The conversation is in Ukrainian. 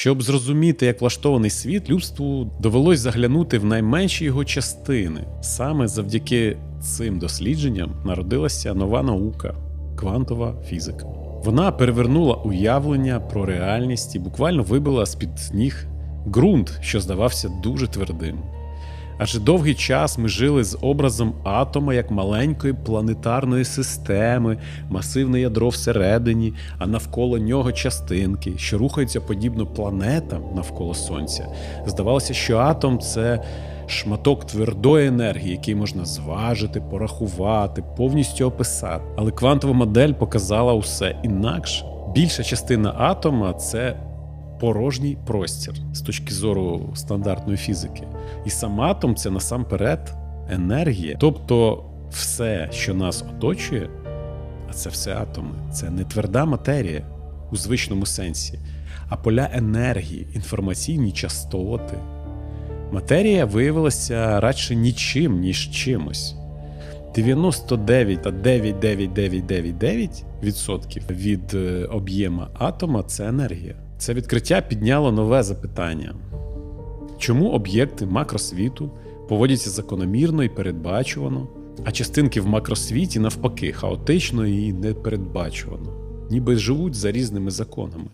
Щоб зрозуміти, як влаштований світ, людству довелось заглянути в найменші його частини. Саме завдяки цим дослідженням народилася нова наука квантова фізика. Вона перевернула уявлення про реальність і буквально вибила з-під ніг ґрунт, що здавався дуже твердим. Адже довгий час ми жили з образом атома як маленької планетарної системи, масивне ядро всередині, а навколо нього частинки, що рухаються подібно планетам навколо Сонця. Здавалося, що атом це шматок твердої енергії, який можна зважити, порахувати, повністю описати. Але квантова модель показала усе інакше. Більша частина атома це порожній простір з точки зору стандартної фізики. І сам атом це насамперед енергія. Тобто все, що нас оточує, а це все атоми, це не тверда матерія у звичному сенсі, а поля енергії, інформаційні частоти. Матерія виявилася радше нічим, ніж чимось. 99,99999% від е, об'єма атома це енергія. Це відкриття підняло нове запитання: чому об'єкти макросвіту поводяться закономірно і передбачувано, а частинки в макросвіті навпаки хаотично і непередбачувано, ніби живуть за різними законами?